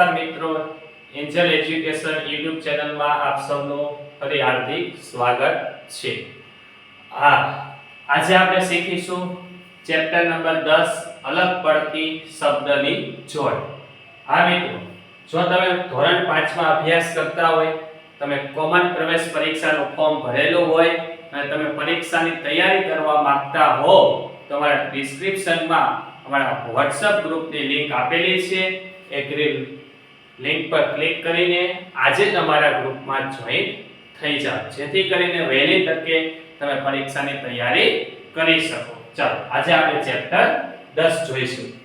નમસ્કાર મિત્રો, Angel education YouTube ચેનલમાં આપ સૌનું ફરી હાર્દિક સ્વાગત છે. હા, આજે આપણે શીખીશું ચેપ્ટર નંબર 10 અલગ પડતી શબ્દની જોડ. હા મિત્રો, જો તમે ધોરણ 5 માં અભ્યાસ કરતા હોય, તમે કોમન પ્રવેશ પરીક્ષાનું ફોર્મ ભરેલું હોય અને તમે પરીક્ષાની તૈયારી કરવા માંગતા હો તો અમારા ડિસ્ક્રિપ્શનમાં અમારા WhatsApp ગ્રુપની લિંક આપેલી છે. એ લિંક પર ક્લિક કરીને આજે જ અમારા ગ્રુપમાં જોઈન થઈ જાઓ. જેથી કરીને વહેલી તકે તમે પરીક્ષાની તૈયારી કરી શકો. ચાલો, આજે આપણે ચેપ્ટર 10 જોઈશું.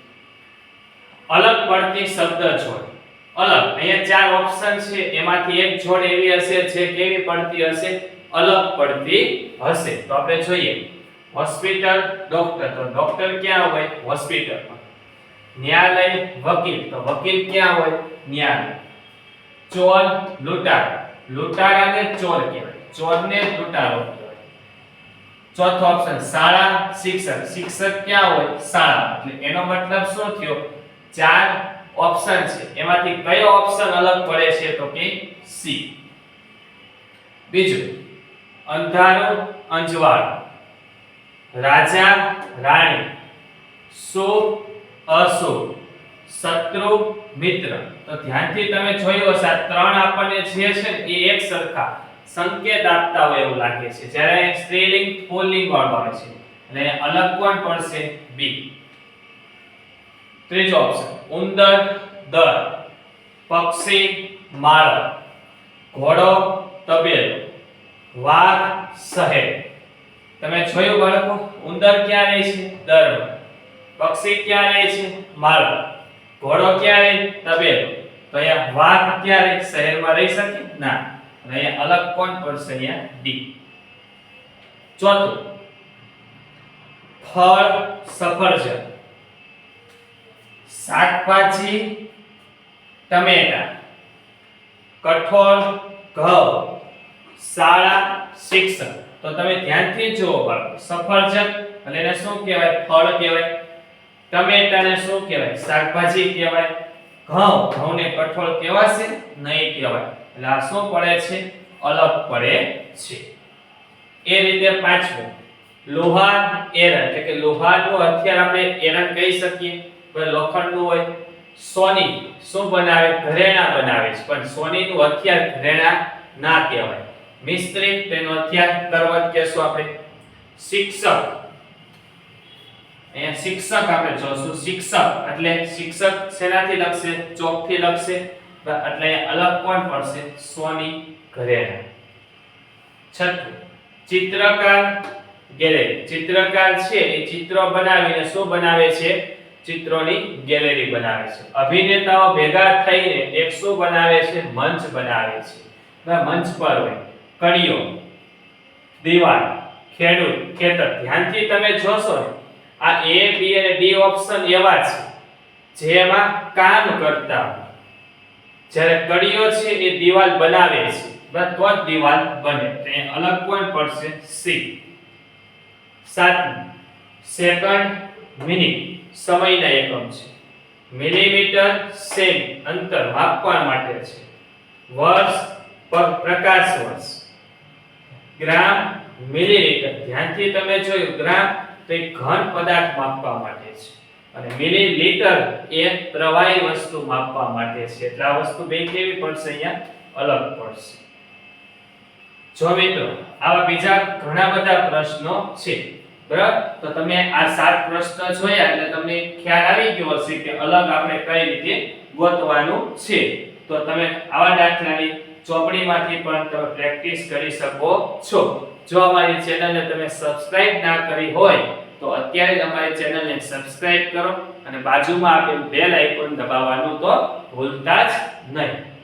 અલગ પડતી શબ્દ જોડ. અલગ, અહીંયા ચાર ઓપ્શન છે. એમાંથી એક જોડ એવી હશે જે કેવી પડતી હશે? અલગ પડતી હશે. તો આપણે જોઈએ. Hospital doctor. તો ડોક્ટર ક્યાં હોય? હોસ્પિટલમાં. ન્યાયાલય વકીલ. તો વકીલ ક્યાં હોય? ન્યાયાલય. ચોર લૂંટાર. લૂંટારાને ચોર કહેવાય. ચોરને લૂંટારો ચોથો ઓપ્શન શાળા શિક્ષક. શિક્ષક ક્યાં હોય? શાળા. એટલે એનો મતલબ શું થયો? ચાર ઓપ્શન છે. એમાંથી કયો ઓપ્શન અલગ પડે છે તો કે સી બીજું, અંધારું અંજવાળ. રાજા, રાણી. શુભ અશુભ શત્રુ, મિત્ર. તો ધ્યાનથી તમે જોયું હશે, આ ત્રણ આપણને જે છે એ એક સરખા સંકેત આપતા હોય એવું લાગે છે. જ્યારે સ્ત્રીલિંગ, પુલ્લિંગ વાળું આવે છે. એટલે અલગ કોણ પડશે? બી. ત્રીજો ઓપ્શન ઉંદર, દર. પક્ષી માળો ઘોડો, તબેલો. વાઘ, શહેર. તમે જોયું બાળકો? ઉંદર ક્યાં રહે છે? દરમાં. પક્ષી ક્યાં રહે છે? માળો ઘોડો ક્યાં રહે? તબેલો. તો અહીંયા વાઘ ક્યાં રહે? શહેરમાં રહી શકે? ના. અને અહીંયા અલગ કોણ પડશે અહીંયા ડી. ચોથું. ફળ સફરજન. શાકભાજી, ટમેટા. કઠોળ, ઘઉં. શાળા, શિક્ષણ. તો તમે ધ્યાનથી જુઓ બાળકો. સફરજન, એટલે એને શું કહેવાય? ફળ કહેવાય? ટમેટાને શું કહેવાય? શાકભાજી કહેવાય, ઘઉં. ઘઉંને કઠોળ કહેવાશે નહીં કહેવાય. એટલે આ શું પડે છે? અલગ પડે છે. એ રીતે પાંચમું લોહાર એરણ એટલે કે લોહારનું હથિયાર આપણે એરણ કહી શકીએ. પણ લોખંડનું હોય. સોની શું બનાવે? ઘરેણા બનાવે છે. પણ સોનીનું હથિયાર ઘરેણા ના કહેવાય. મિસ્ત્રી, તેનું હથિયાર તરવત કહેશું આપણે. શિક્ષક અહીંયા શિક્ષક આપણે જોશું. શિક્ષક એટલે શિક્ષક શેનાથી લખશે? ચોકથી લખશે. એટલે અલગ કોણ પડશે? સોની ઘરેણા. છઠ્ઠું, ચિત્રકાર ગેલેરી. ચિત્રકાર છે એ ચિત્રો બનાવીને શું બનાવે છે? ચિત્રોની ગેલેરી બનાવે છે. અભિનેતાઓ ભેગા થઈને એક શું બનાવે છે? મંચ બનાવે છે. મંચ પર હોય. કડીઓ, દીવાલ, ખેડૂત, ખેતર. ધ્યાનથી તમે જોશો આ એ બી અને ડી ઓપ્શન એવા છે, જેમાં કામ કરતા. જ્યારે કડીઓ છે, એ દીવાલ બનાવે છે બરાબર? તો જ દીવાલ બને. તો એ અલગ કોણ પડશે સી સાતમું સેકન્ડ મિનિટ સમયના એકમ છે. મિલીમીટર સેમ અંતર માપવા માટે છે. વર્ષ પર પ્રકાશ વર્ષ. ગ્રામ મિલીલીટર ધ્યાનથી તમે જોયું, ગ્રામ તો એ ઘન પદાર્થ માપવા માટે છે. અને મિલીલીટર એ પ્રવાહી વસ્તુ માપવા માટે છે. એટલે આ વસ્તુ બે કેવી પડશે અહીંયા? અલગ પડશે. જો મિત્રો, આવા બીજા ઘણા બધા પ્રશ્નો છે. બરાબર? તો તમે આ સાત પ્રશ્ન જોયા એટલે તમને ખ્યાલ આવી ગયો હશે કે અલગ આપણે કઈ રીતે ગોતવાનું છે. તો તમે આવા દાખલાની ચોપડીમાંથી પણ તમે પ્રેક્ટિસ કરી શકો છો. જો અમારી ચેનલને તમે સબસ્ક્રાઇબ ના કરી હોય અત્યારે જ અમારી ચેનલને સબસ્ક્રાઇબ કરો અને બાજુમાં આપેલ બેલ આઇકોન દબાવવાનું તો ભૂલતા જ નહીં.